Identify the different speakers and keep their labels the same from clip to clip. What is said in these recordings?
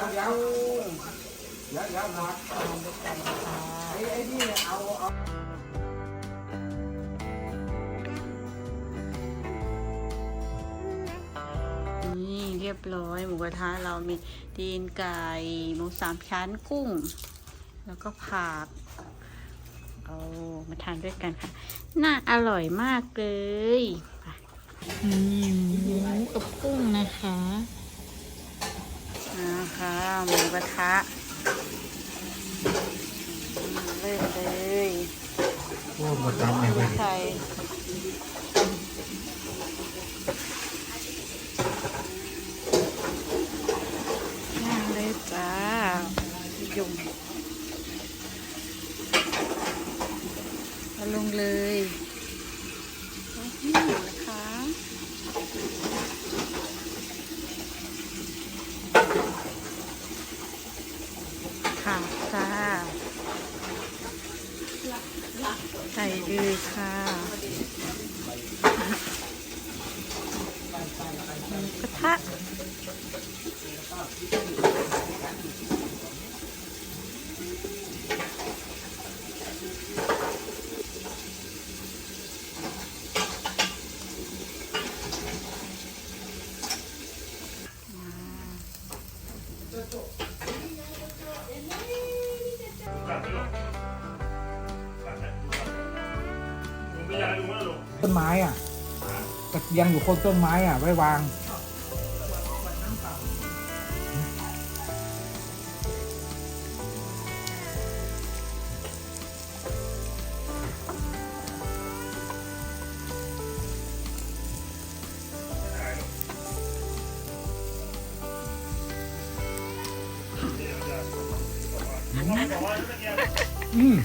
Speaker 1: ดี๋
Speaker 2: ยวเดี๋ยวเดี๋ยวเดี๋ยวหักไอ้ไอ้นี่เอาเอา
Speaker 1: นี่เรียบร้อย หมูกระทะเรามีตีนไก่หมูสามชั้นกุ้ง แล้วก็ผักเอามาทานด้วยกันค่ะ น่าอร่อยมากเลยนี่หมูกับกุ้งนะคะ นะคะหมูกระทะอืมเริ่มเลย
Speaker 2: โอ้หมดน้ำไหนไป
Speaker 1: ไข่ย่างเลยจ้ายุ่งเอาลงเลยนี่นะคะ ค่ะค่ะไก่ดีค่ะกระทะ
Speaker 2: ต้นไม้อะตะเกียงอยู่โคนต้นไม้อะ ไว้วาง อืม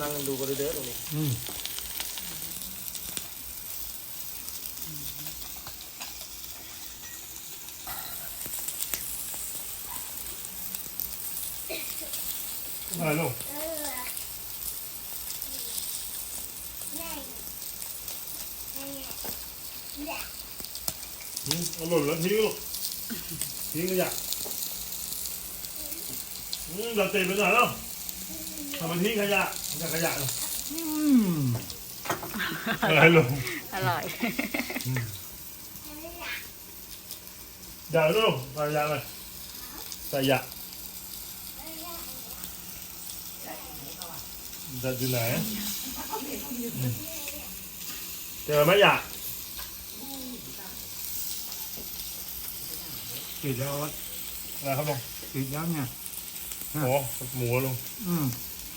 Speaker 1: นั่
Speaker 3: งดูกันเด้
Speaker 2: อ
Speaker 3: ตรงนี้
Speaker 2: อืม
Speaker 3: มาลูกอืมเอาหล่นแล้วทิ้งลูกทิ้งขยะอืมเราเตะไปหน่อยแล้ว ทำไมทิ้งขยะทิ้งขยะเลย
Speaker 2: อืม
Speaker 3: อะไรลูก
Speaker 1: อร่อย
Speaker 3: อย่าลูกใส่ยาเลยใส่ยาจะอยู่ไหนอืมเจอไหมยา
Speaker 2: ปิดแล้ว
Speaker 3: อะไรครับลุง
Speaker 2: ปิดแล้วเนี่ย
Speaker 3: โอ้หมูลุง
Speaker 2: อืม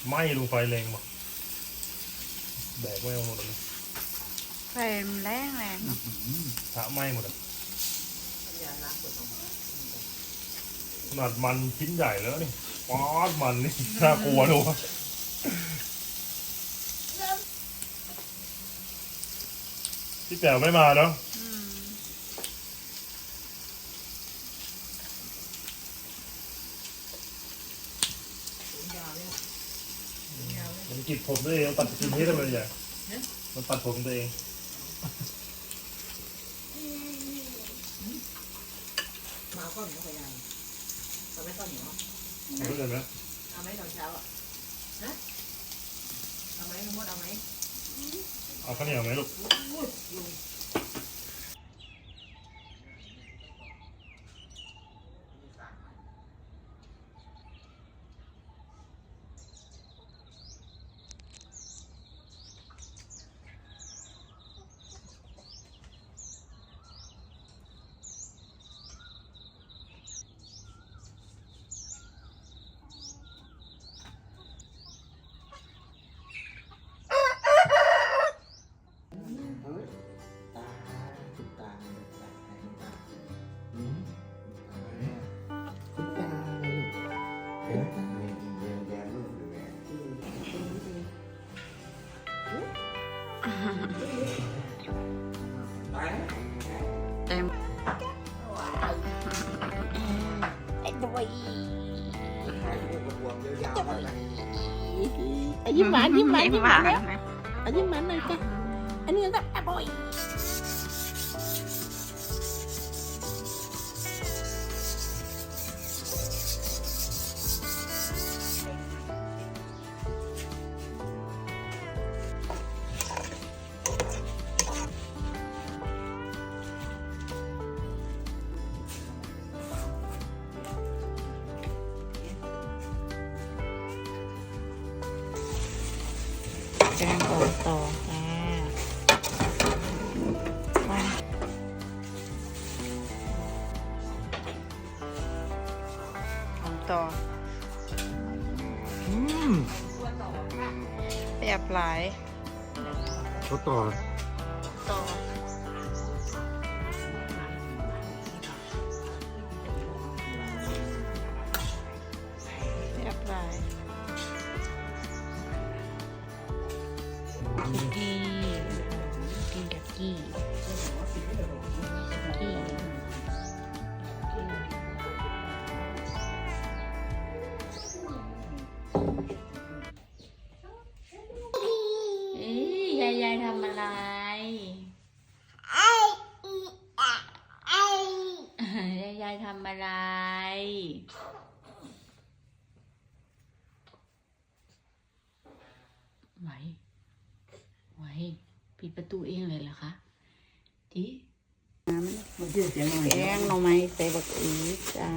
Speaker 3: ไหม้ลุงไฟแรงว่ะแบกไม่เอาหมดเลย
Speaker 1: ไฟมันแรงแรงเนาะ
Speaker 3: ถะไหม้หมดเลยขนาดมันชิ้นใหญ่แล้วนี่ป๊อดมันนี่น่ากลัวดูวะพี่แป๋วไม่มาเนาะ
Speaker 1: อืม
Speaker 3: มันกิดผมตัวเองมันตัดกินที่ได้เลยอย่างมันตัดผมตัวเอง
Speaker 4: มาข้าวเหนียวกับยายเอาไหมข้าวเหนียว
Speaker 3: เข้าใจไหม
Speaker 4: เอาไหมตอนเช้าอะฮะเอาไหมน้องมดเอาไหม
Speaker 3: เอาข้าวเหนียวไหมลูก
Speaker 4: ยิ้มหวานยิ้มหวานยิ้มหวาน
Speaker 1: ยิ้
Speaker 4: แล้วอะยิ้มหวานหน่อยจ้ะอันนี้ก็อร่อย
Speaker 1: อ่อมต่อจ้าอ่อมต่อ
Speaker 2: อืม
Speaker 1: แบบหลาย
Speaker 2: เขาต่อ
Speaker 1: ต่อแบบหลาย ไหว ไหว ปิดประตูเองเลยเหรอคะดิแกงหน่อไม้ใส่บักอีจ้า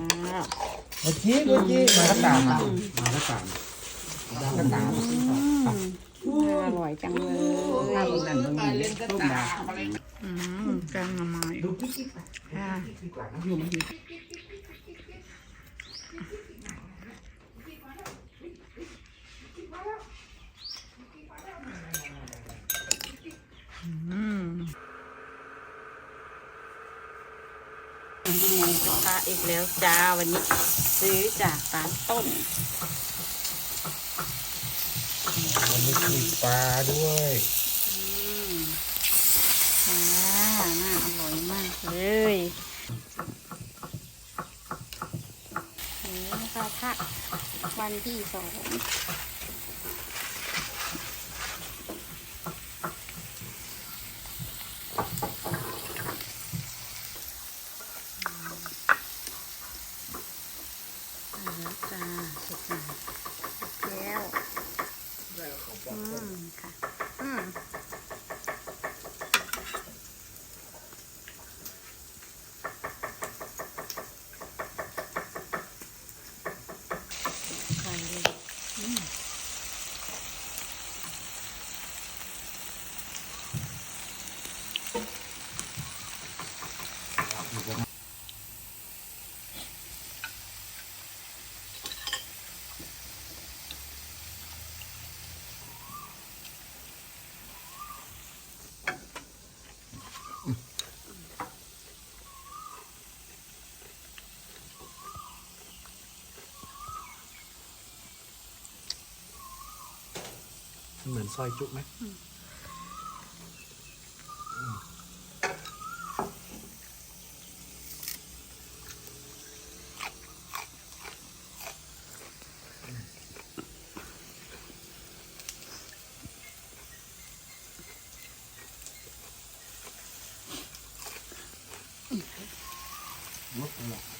Speaker 2: เมื่อกี้เมื่อกี้มาตะการมามาตะการมาตะการ
Speaker 1: อืมอร่อยจังเลย
Speaker 2: ข้าวนั่นต้องมีต้มยา
Speaker 1: อืมแกงหน่อไม้
Speaker 2: ดูกิ๊กกิ๊ก
Speaker 1: ค่ะ
Speaker 2: อยู่มันดี
Speaker 1: อืม หมูกระทะอีกแล้วจ้าวันนี้ซื้อจากร้านต้น
Speaker 2: มันมีปีกปลาด้วย
Speaker 1: อืมจ้าน่าอร่อยมากเลยหมูกระทะวันที่สองมาแล้วจ้าสุกแล้วอืมค่ะ อืมใส่เลยอืม
Speaker 2: เหมือนซอยจุไหม
Speaker 1: ชิ้น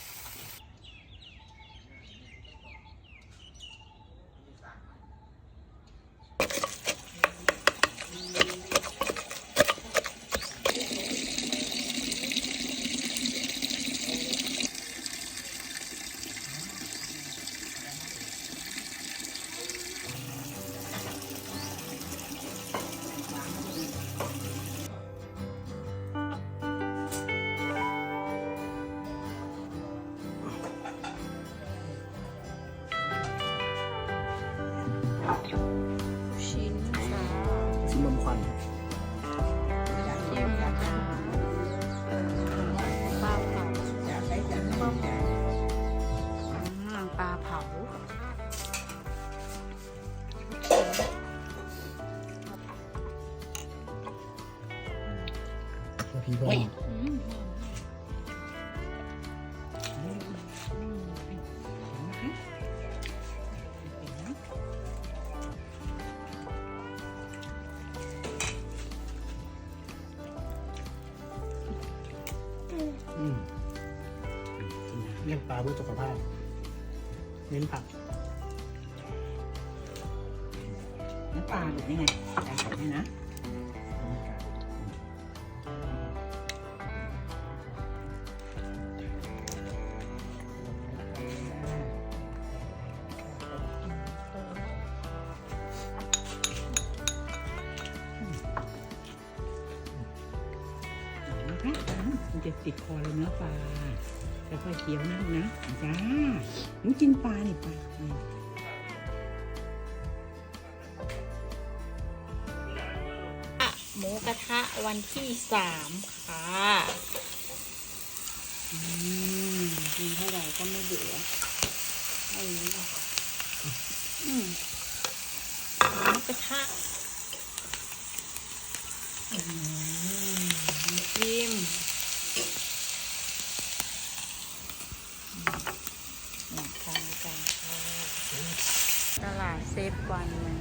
Speaker 1: พี่เพื่
Speaker 2: อนเลี้ยงปลาเพื่อสุขภาพ เน้นผัก
Speaker 4: น้ำปลาหรือยังไงแต่ขอให้นะมันจะติดคอเลยเนื้อปลา ค่อยๆเคี้ยวนะลูกนะจ้าหนูกินปลานี่ปลา
Speaker 1: หมูกระทะวันที่สามค่ะอืมกินเท่าไหร่ก็ไม่เบื่อไอ้ requirement.